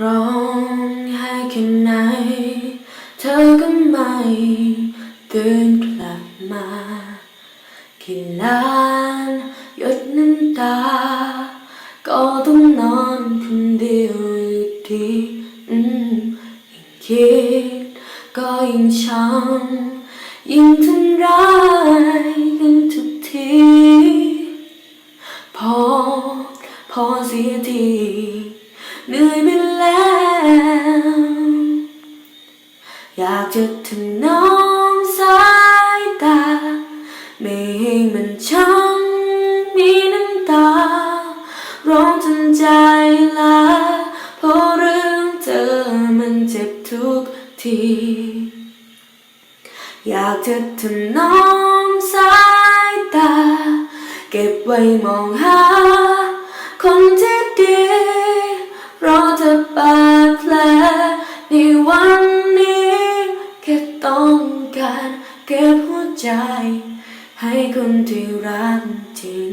ร้องไห้แค่ไหน เธอก็ไม่ตื่นกลับมากี่ล้านหยดน้ำตา ก็ต้องนอนคนเดียวอยู่ดีอืมยิ่งคิดก็ยิ่งช้ำยิ่งทำร้ายกันทุกทีพอพอเสียทีเหนื่อยไอยากจะถนอมสายตา ไม่ให้มันช้ำมีน้ำตา ร้องจนใจลาเพราะเรื่องเธอมันเจ็บทุกที อยากจะถนอมสายตา เก็บไว้มองหา การเก็บหัวใจ ให้คนที่รักจริง